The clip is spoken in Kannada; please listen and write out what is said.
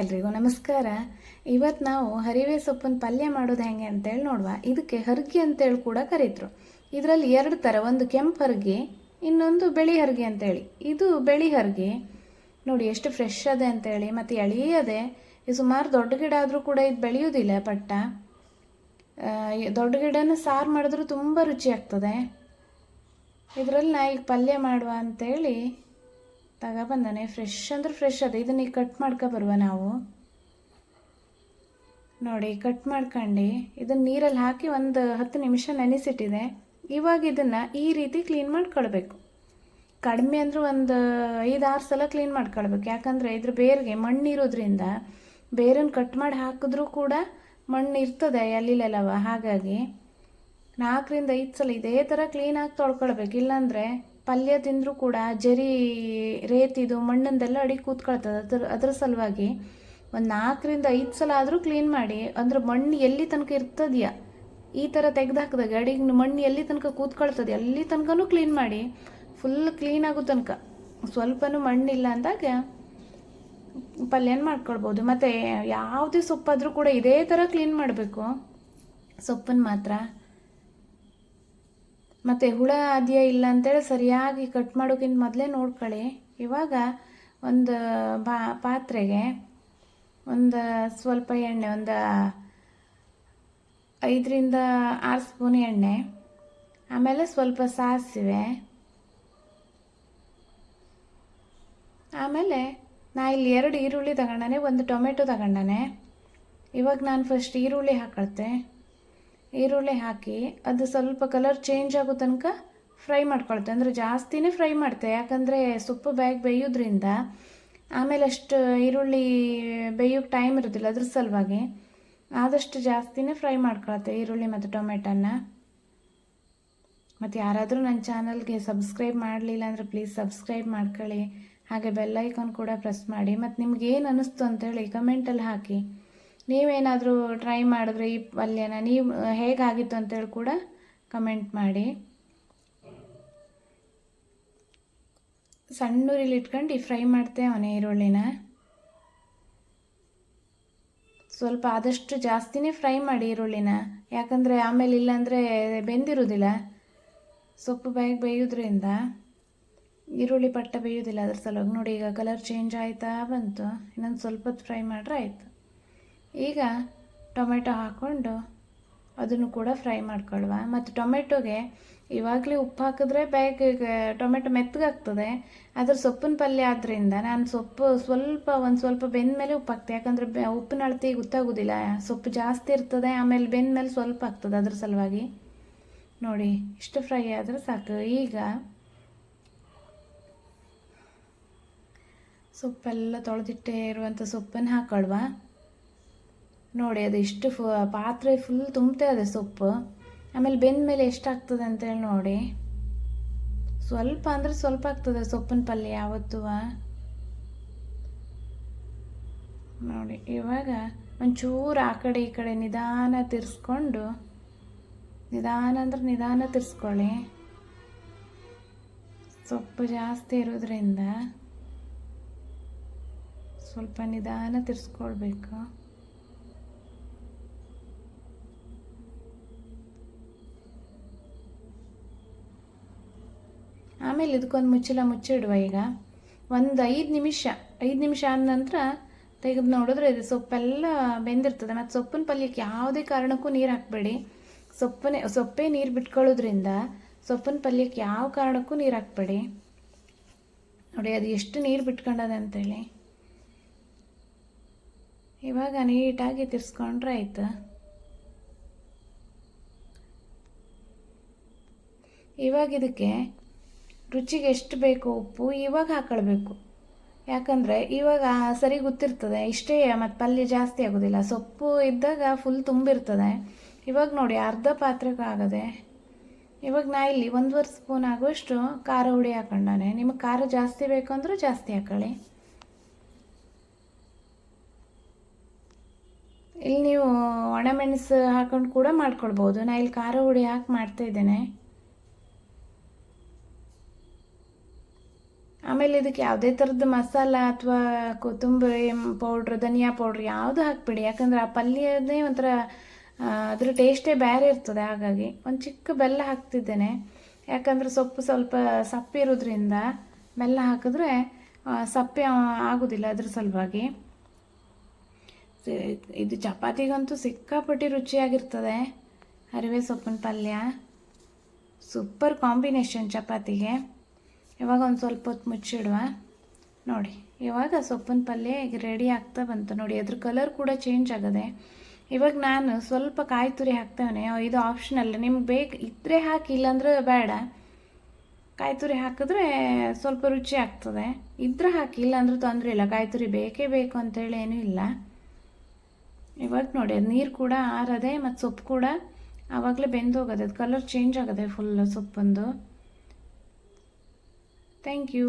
ಎಲ್ರಿಗೂ ನಮಸ್ಕಾರ. ಇವತ್ತು ನಾವು ಹರಿವೆ ಸೊಪ್ಪಿನ ಪಲ್ಯ ಮಾಡೋದು ಹೆಂಗೆ ಅಂತೇಳಿ ನೋಡುವ. ಇದಕ್ಕೆ ಹರ್ಗಿ ಅಂತೇಳಿ ಕೂಡ ಕರೀತರು. ಇದರಲ್ಲಿ ಎರಡು ಥರ ಒಂದು ಕೆಂಪು ಹರ್ಗಿ, ಇನ್ನೊಂದು ಬಿಳಿ ಹರ್ಗಿ ಅಂತೇಳಿ. ಇದು ಬಿಳಿ ಹರ್ಗೆ, ನೋಡಿ ಎಷ್ಟು ಫ್ರೆಶ್ ಅದೆ ಅಂತೇಳಿ, ಮತ್ತು ಎಳೆಯದೆ, ಇದು ಸುಮಾರು ದೊಡ್ಡ ಗಿಡ ಆದರೂ ಕೂಡ ಇದು ಬೆಳೆಯೋದಿಲ್ಲ ಪಟ್ಟ. ದೊಡ್ಡ ಗಿಡನ ಸಾರು ಮಾಡಿದ್ರೂ ತುಂಬ ರುಚಿ ಆಗ್ತದೆ. ಇದರಲ್ಲಿ ನಾ ಈಗ ಪಲ್ಯ ಮಾಡುವ ಅಂತೇಳಿ ತಗೊಬಂದಾನೆ ಫ್ರೆಶ್ ಅಂದ್ರೆ ಫ್ರೆಶ್ ಅದ ಇದನ್ನ ಕಟ್ ಮಾಡ್ಕೊ ಬರುವ ನಾವು. ನೋಡಿ ಕಟ್ ಮಾಡ್ಕೊಂಡು. ಇದನ್ನ ನೀರಲ್ಲಿ ಹಾಕಿ ಒಂದು ಹತ್ತು ನಿಮಿಷ ನೆನೆಸಿಟ್ಟಿದೆ. ಇವಾಗ ಇದನ್ನು ಈ ರೀತಿ ಕ್ಲೀನ್ ಮಾಡ್ಕೊಳ್ಬೇಕು. ಕಡಿಮೆ ಅಂದ್ರೆ ಒಂದು ಐದು ಆರು ಸಲ ಕ್ಲೀನ್ ಮಾಡ್ಕೊಳ್ಬೇಕು. ಯಾಕಂದರೆ ಇದ್ರ ಬೇರಿಗೆ ಮಣ್ಣು ಇರೋದ್ರಿಂದ ಬೇರನ್ನು ಕಟ್ ಮಾಡಿ ಹಾಕಿದ್ರೂ ಕೂಡ ಮಣ್ಣು ಇರ್ತದೆ ಅಲ್ಲಿಲೆಲ್ಲವ ಹಾಗಾಗಿ ನಾಲ್ಕರಿಂದ ಐದು ಸಲ ಇದೇ ಥರ ಕ್ಲೀನಾಗಿ ತೊಳ್ಕೊಳ್ಬೇಕು. ಇಲ್ಲಾಂದರೆ ಪಲ್ಯ ತಿಂದರೂ ಕೂಡ ಜರಿ ರೇತಿದು ಮಣ್ಣಂದೆಲ್ಲ ಅಡಿ ಕೂತ್ಕೊಳ್ತದೆ. ಅದ್ರ ಅದ್ರ ಸಲುವಾಗಿ ಒಂದು ನಾಲ್ಕರಿಂದ ಐದು ಸಲ ಆದರೂ ಕ್ಲೀನ್ ಮಾಡಿ, ಅಂದ್ರೆ ಮಣ್ಣು ಎಲ್ಲಿ ತನಕ ಇರ್ತದೆಯಾ? ಈ ಥರ ತೆಗೆದು ಹಾಕಿದಾಗ ಅಡಿಗೆ ಮಣ್ಣು ಎಲ್ಲಿ ತನಕ ಕೂತ್ಕೊಳ್ತದೆ ಅಲ್ಲಿ ತನಕನೂ ಕ್ಲೀನ್ ಮಾಡಿ ಫುಲ್ ಕ್ಲೀನ್ ಆಗೋ ತನಕ. ಸ್ವಲ್ಪನೂ ಮಣ್ಣಿಲ್ಲ ಅಂದಾಗ ಪಲ್ಯನ ಮಾಡ್ಕೊಳ್ಬೋದು. ಮತ್ತು ಯಾವುದೇ ಸೊಪ್ಪಾದರೂ ಕೂಡ ಇದೇ ಥರ ಕ್ಲೀನ್ ಮಾಡಬೇಕು. ಸೊಪ್ಪನ್ನು ಮಾತ್ರ. ಮತ್ತು ಹುಳ ಅದೆಯಾ ಇಲ್ಲ ಅಂತೇಳಿ ಸರಿಯಾಗಿ ಕಟ್ ಮಾಡೋಕ್ಕಿಂತ ಮೊದಲೇ ನೋಡ್ಕೊಳ್ಳಿ. ಇವಾಗ ಒಂದು, ಬಾ, ಪಾತ್ರೆಗೆ ಒಂದು ಸ್ವಲ್ಪ ಎಣ್ಣೆ, ಒಂದು ಐದರಿಂದ ಆರು ಸ್ಪೂನ್ ಎಣ್ಣೆ, ಆಮೇಲೆ ಸ್ವಲ್ಪ ಸಾಸಿವೆ, ಆಮೇಲೆ ನಾ ಇಲ್ಲಿ ಎರಡು ಈರುಳ್ಳಿ ತಗೊಂಡಾನೆ, ಒಂದು ಟೊಮೆಟೊ ತಗೊಂಡಾನೆ. ಇವಾಗ ನಾನು ಫಸ್ಟ್ ಈರುಳ್ಳಿ ಹಾಕೊಳ್ತೆ. ಈರುಳ್ಳಿ ಹಾಕಿ ಅದು ಸ್ವಲ್ಪ ಕಲರ್ ಚೇಂಜ್ ಆಗೋ ತನಕ ಫ್ರೈ ಮಾಡ್ಕೊಳ್ತೆ. ಅಂದರೆ ಜಾಸ್ತಿನೇ ಫ್ರೈ ಮಾಡ್ತೆ. ಯಾಕಂದರೆ ಸೊಪ್ಪು ಬ್ಯಾಗ್ ಬೇಯೋದ್ರಿಂದ ಆಮೇಲೆ ಅಷ್ಟು ಈರುಳ್ಳಿ ಬೇಯೋಕ್ಕೆ ಟೈಮ್ ಇರೋದಿಲ್ಲ ಅದ್ರ ಸಲುವಾಗಿ ಆದಷ್ಟು ಜಾಸ್ತಿನೇ ಫ್ರೈ ಮಾಡ್ಕೊಳತ್ತೆ ಈರುಳ್ಳಿ ಮತ್ತು ಟೊಮೆಟೊನ. ಮತ್ತು ಯಾರಾದರೂ ನನ್ನ ಚಾನಲ್ಗೆ ಸಬ್ಸ್ಕ್ರೈಬ್ ಮಾಡಲಿಲ್ಲ ಅಂದರೆ ಪ್ಲೀಸ್ ಸಬ್ಸ್ಕ್ರೈಬ್ ಮಾಡ್ಕೊಳ್ಳಿ. ಹಾಗೆ ಬೆಲ್ ಐಕಾನ್ ಕೂಡ ಪ್ರೆಸ್ ಮಾಡಿ. ಮತ್ತು ನಿಮ್ಗೆ ಏನು ಅನ್ನಿಸ್ತು ಅಂತೇಳಿ ಕಮೆಂಟಲ್ಲಿ ಹಾಕಿ. ನೀವೇನಾದರೂ ಟ್ರೈ ಮಾಡಿದ್ರೆ ಈ ಪಲ್ಯನ ನೀವು ಹೇಗಾಗಿತ್ತು ಅಂತೇಳಿ ಕೂಡ ಕಮೆಂಟ್ ಮಾಡಿ. ಸಣ್ಣ ಉರಿಲಿ ಇಟ್ಕೊಂಡು ಫ್ರೈ ಮಾಡ್ತೆ ಅವನೇ ಈರುಳ್ಳಿನ. ಸ್ವಲ್ಪ ಆದಷ್ಟು ಜಾಸ್ತಿನೇ ಫ್ರೈ ಮಾಡಿ ಈರುಳ್ಳಿನ. ಯಾಕಂದರೆ ಆಮೇಲೆ ಇಲ್ಲಾಂದರೆ ಬೆಂದಿರೋದಿಲ್ಲ. ಸೊಪ್ಪು ಬೇಗ ಬೇಯೋದ್ರಿಂದ, ಈರುಳ್ಳಿ ಪಟ್ಟ ಬೇಯೋದಿಲ್ಲ ಅದ್ರ ಸಲುವಾಗಿ. ನೋಡಿ ಈಗ ಕಲರ್ ಚೇಂಜ್ ಆಯಿತಾ ಬಂತು. ಇನ್ನೊಂದು ಸ್ವಲ್ಪ ಫ್ರೈ ಮಾಡ್ರೆ ಆಯಿತು. ಈಗ ಟೊಮೆಟೊ ಹಾಕ್ಕೊಂಡು ಅದನ್ನು ಕೂಡ ಫ್ರೈ ಮಾಡ್ಕೊಳ್ವ ಮತ್ತು ಟೊಮೆಟೊಗೆ ಇವಾಗಲೇ ಉಪ್ಪು ಹಾಕಿದ್ರೆ ಬೇಗ ಟೊಮೆಟೊ ಮೆತ್ತಗಾಗ್ತದೆ. ಅದ್ರ ಸೊಪ್ಪಿನ ಪಲ್ಯ ಆದ್ದರಿಂದ ನಾನು ಸೊಪ್ಪು ಸ್ವಲ್ಪ ಒಂದು ಸ್ವಲ್ಪ ಬೆಂದ ಮೇಲೆ ಉಪ್ಪು ಹಾಕ್ತೆ. ಯಾಕಂದರೆ ಬೆ ಉಪ್ಪಿನ ಅಳತೆ ಗೊತ್ತಾಗೋದಿಲ್ಲ. ಸೊಪ್ಪು ಜಾಸ್ತಿ ಇರ್ತದೆ, ಆಮೇಲೆ ಬೆಂದ ಮೇಲೆ ಸ್ವಲ್ಪ ಆಗ್ತದೆ ಅದ್ರ ಸಲುವಾಗಿ. ನೋಡಿ, ಇಷ್ಟು ಫ್ರೈ ಆದರೆ ಸಾಕು. ಈಗ ಸೊಪ್ಪೆಲ್ಲ ತೊಳೆದಿಟ್ಟೇ ಇರುವಂಥ ಸೊಪ್ಪನ್ನು ಹಾಕೊಳ್ವಾ ನೋಡಿ, ಅದು ಇಷ್ಟು ಫು, ಪಾತ್ರೆ ಫುಲ್ ತುಂಬುತ್ತೆ ಅದೇ ಸೊಪ್ಪು. ಆಮೇಲೆ ಬೆಂದ ಮೇಲೆ ಎಷ್ಟಾಗ್ತದೆ ಅಂತೇಳಿ ನೋಡಿ. ಸ್ವಲ್ಪ ಅಂದರೆ ಸ್ವಲ್ಪ ಆಗ್ತದೆ ಸೊಪ್ಪಿನ ಪಲ್ಯ ಯಾವತ್ತೂ. ನೋಡಿ, ಇವಾಗ ಒಂಚೂರು ಆ ಕಡೆ ಈ ಕಡೆ ನಿಧಾನ ತಿರ್ಸ್ಕೊಂಡು, ನಿಧಾನ ಅಂದ್ರೆ ನಿಧಾನ ತಿರ್ಸ್ಕೊಳ್ಳಿ. ಸೊಪ್ಪು ಜಾಸ್ತಿ ಇರೋದ್ರಿಂದ ಸ್ವಲ್ಪ ನಿಧಾನ ತಿರ್ಸ್ಕೊಳ್ಬೇಕು. ಆಮೇಲೆ ಇದಕ್ಕೊಂದು ಮುಚ್ಚಲ ಮುಚ್ಚಿಡುವ ಈಗ. ಒಂದು ಐದು ನಿಮಿಷ ಐದು ನಿಮಿಷ ಆದ ನಂತರ ತೆಗೆದು ನೋಡಿದ್ರೆ ಇದು ಸೊಪ್ಪೆಲ್ಲ ಬೆಂದಿರ್ತದೆ. ಮತ್ತು ಸೊಪ್ಪಿನ ಪಲ್ಯಕ್ಕೆ ಯಾವುದೇ ಕಾರಣಕ್ಕೂ ನೀರು ಹಾಕಬೇಡಿ. ಸೊಪ್ಪನೇ, ಸೊಪ್ಪೇ ನೀರು ಬಿಟ್ಕೊಳ್ಳೋದ್ರಿಂದ ಸೊಪ್ಪಿನ ಪಲ್ಯಕ್ಕೆ ಯಾವ ಕಾರಣಕ್ಕೂ ನೀರು ಹಾಕಬೇಡಿ. ನೋಡಿ, ಅದು ಎಷ್ಟು ನೀರು ಬಿಟ್ಕೊಂಡದೆ ಅಂತೇಳಿ. ಇವಾಗ ನೀಟಾಗಿ ತಿರ್ಸ್ಕೊಂಡ್ರೆ ಆಯಿತು. ಇವಾಗ ಇದಕ್ಕೆ ರುಚಿಗೆ ಎಷ್ಟು ಬೇಕು ಉಪ್ಪು, ಇವಾಗ ಹಾಕೊಳ್ಬೇಕು. ಯಾಕಂದರೆ ಇವಾಗ ಸರಿ ಗೊತ್ತಿರ್ತದೆ, ಇಷ್ಟೇ ಮತ್ತು ಪಲ್ಯ ಜಾಸ್ತಿ ಆಗೋದಿಲ್ಲ. ಸೊಪ್ಪು ಇದ್ದಾಗ ಫುಲ್ ತುಂಬಿರ್ತದೆ. ಇವಾಗ ನೋಡಿ ಅರ್ಧ ಪಾತ್ರೆಗೂ ಆಗದೆ, ಇವಾಗ ನಾ ಇಲ್ಲಿ ಒಂದೂವರೆ ಸ್ಪೂನ್ ಆಗುವಷ್ಟು ಖಾರ ಹುಡಿ ಹಾಕೊಂಡಾನೆ ನಿಮಗೆ ಖಾರ ಜಾಸ್ತಿ ಬೇಕು ಅಂದರೂ ಜಾಸ್ತಿ ಹಾಕೊಳ್ಳಿ. ಇಲ್ಲಿ ನೀವು ಒಣಮೆಣಸು ಹಾಕೊಂಡು ಕೂಡ ಮಾಡ್ಕೊಳ್ಬೋದು. ನಾ ಇಲ್ಲಿ ಖಾರ ಹುಡಿ ಹಾಕಿ ಮಾಡ್ತಾ ಇದ್ದೇನೆ. ಆಮೇಲೆ ಇದಕ್ಕೆ ಯಾವುದೇ ಥರದ ಮಸಾಲ ಅಥವಾ ಕೊತ್ತಂಬರಿ ಪೌಡ್ರ್ ಧನಿಯಾ ಪೌಡ್ರ್ ಯಾವುದು ಹಾಕ್ಬೇಡಿ. ಯಾಕಂದರೆ ಆ ಪಲ್ಯದೇ ಒಂಥರ ಅದ್ರ ಟೇಸ್ಟೇ ಬೇರೆ ಇರ್ತದೆ. ಹಾಗಾಗಿ ಒಂದು ಚಿಕ್ಕ ಬೆಲ್ಲ ಹಾಕ್ತಿದ್ದೇನೆ. ಯಾಕಂದರೆ ಸೊಪ್ಪು ಸ್ವಲ್ಪ ಸಪ್ಪಿರೋದ್ರಿಂದ ಬೆಲ್ಲ ಹಾಕಿದ್ರೆ ಸಪ್ಪೆ ಆಗೋದಿಲ್ಲ ಅದ್ರ ಸಲುವಾಗಿ. ಇದು ಚಪಾತಿಗಂತೂ ಸಿಕ್ಕಾಪಟ್ಟಿ ರುಚಿಯಾಗಿರ್ತದೆ. ಅರಿವೆ ಸೊಪ್ಪಿನ ಪಲ್ಯ. ಸೂಪರ್ ಕಾಂಬಿನೇಷನ್ ಚಪಾತಿಗೆ. ಇವಾಗ ಒಂದು ಸ್ವಲ್ಪ ಹೊತ್ತು ಮುಚ್ಚಿಡುವ. ನೋಡಿ, ಇವಾಗ ಸೊಪ್ಪಿನ ಪಲ್ಯ ಈಗ ರೆಡಿ ಆಗ್ತಾ ಬಂತು. ನೋಡಿ, ಅದ್ರ ಕಲರ್ ಕೂಡ ಚೇಂಜ್ ಆಗದೆ. ಇವಾಗ ನಾನು ಸ್ವಲ್ಪ ಕಾಯಿ ತುರಿ ಹಾಕ್ತೇನೆ ಇದು ಆಪ್ಷನಲ್ ನಿಮ್ಗೆ ಬೇಕು ಇದ್ದರೆ ಹಾಕಿ, ಇಲ್ಲಾಂದ್ರೆ ಬೇಡ. ಕಾಯಿ ತುರಿ ಹಾಕಿದ್ರೆ ಸ್ವಲ್ಪ ರುಚಿ ಆಗ್ತದೆ. ಇದ್ರೆ ಹಾಕಿ, ಇಲ್ಲಾಂದ್ರೆ ತೊಂದರೆ ಇಲ್ಲ. ಕಾಯಿ ತುರಿ ಬೇಕೇ ಬೇಕು ಅಂತೇಳಿ ಏನೂ ಇಲ್ಲ. ಇವಾಗ ನೋಡಿ, ಅದು ನೀರು ಕೂಡ ಆರದೆ ಮತ್ತು ಸೊಪ್ಪು ಕೂಡ ಆವಾಗಲೇ ಬೆಂದೋಗದೆ, ಅದು ಕಲರ್ ಚೇಂಜ್ ಆಗದೆ ಫುಲ್ ಸೊಪ್ಪಂದು. Thank you